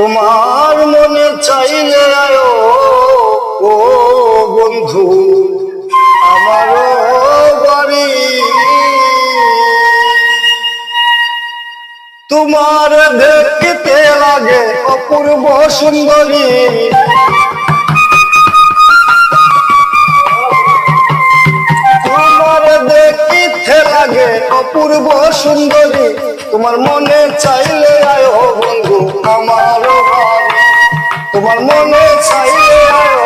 তোমার মনে চাইলে ও বন্ধু, আমারও বাড়ি। তোমার দেখতে লাগে অপূর্ব সুন্দরী। তোমার দেখিতে লাগে অপূর্ব সুন্দরী। তোমার মনে চাইলে আয়ো বন্ধু আমার তোমার মনে চাইলে আয়ো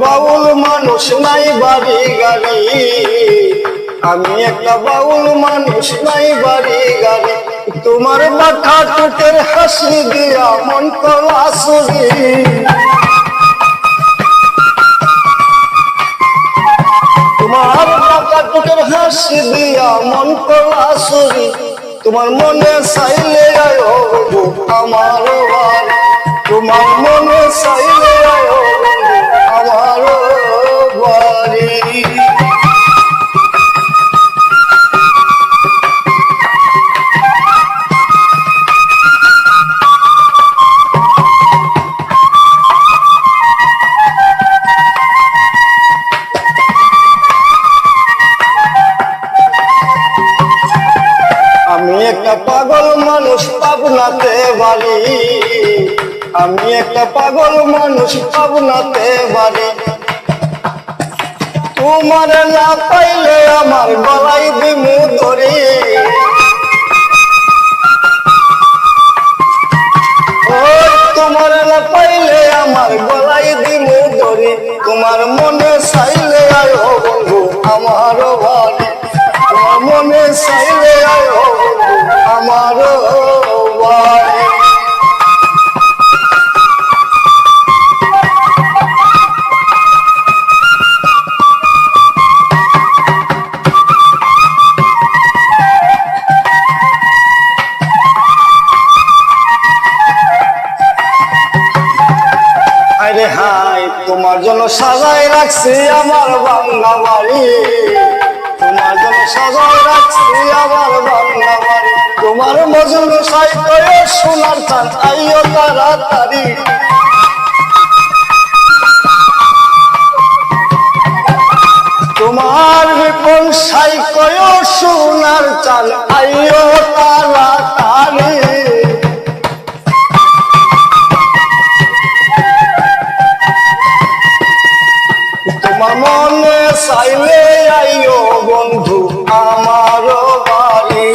বাউল মানুষ নাই বাড়ি গাড়ি। আমি একটা বাউল মানুষ নাই বাড়ি গাড়ি। তোমার মাথা টুটের হাসি দিয়া মন সুরি তোমার মাথা টুটের হাসি দিয়া মন সুরি তোমার মনে চাইলে আমার তোমার মনে চাইলে পাবনাতে বাড়ি। আমি একটা পাগল মানুষ পাবনাতে বাড়ি। তোমার না পাইলে আমার গলাই দিমু ধরি। তোমার না পাইলে আমার গলাই দিমু ধরি। তোমার মনে চাইলে আয়ো বন্ধু আমার বাড়ি। তোমার মনে চাইলে তোমার জন্য সাজাই রাখছি আমার বাংলা বাড়ি তোমার জন্য সাজাই রাখছি আমার বাংলা বাড়ি তোমার মজুর সাইতে সোনার চান আইও তাড়াতাড়ি। তোমার বিপন সাইকয় সোনার চাল আইও তাড়াতাড়ি। আইও বন্ধু আমার বাড়ি।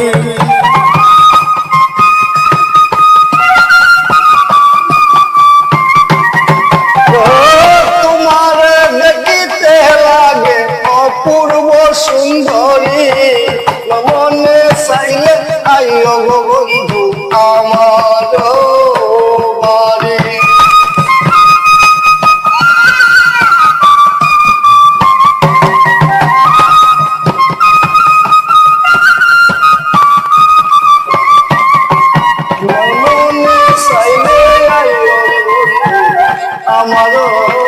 তোমার দেখিতে লাগে অপূর্ব সুন্দরী। মনে সাইলে আইও বন্ধু আমার মরো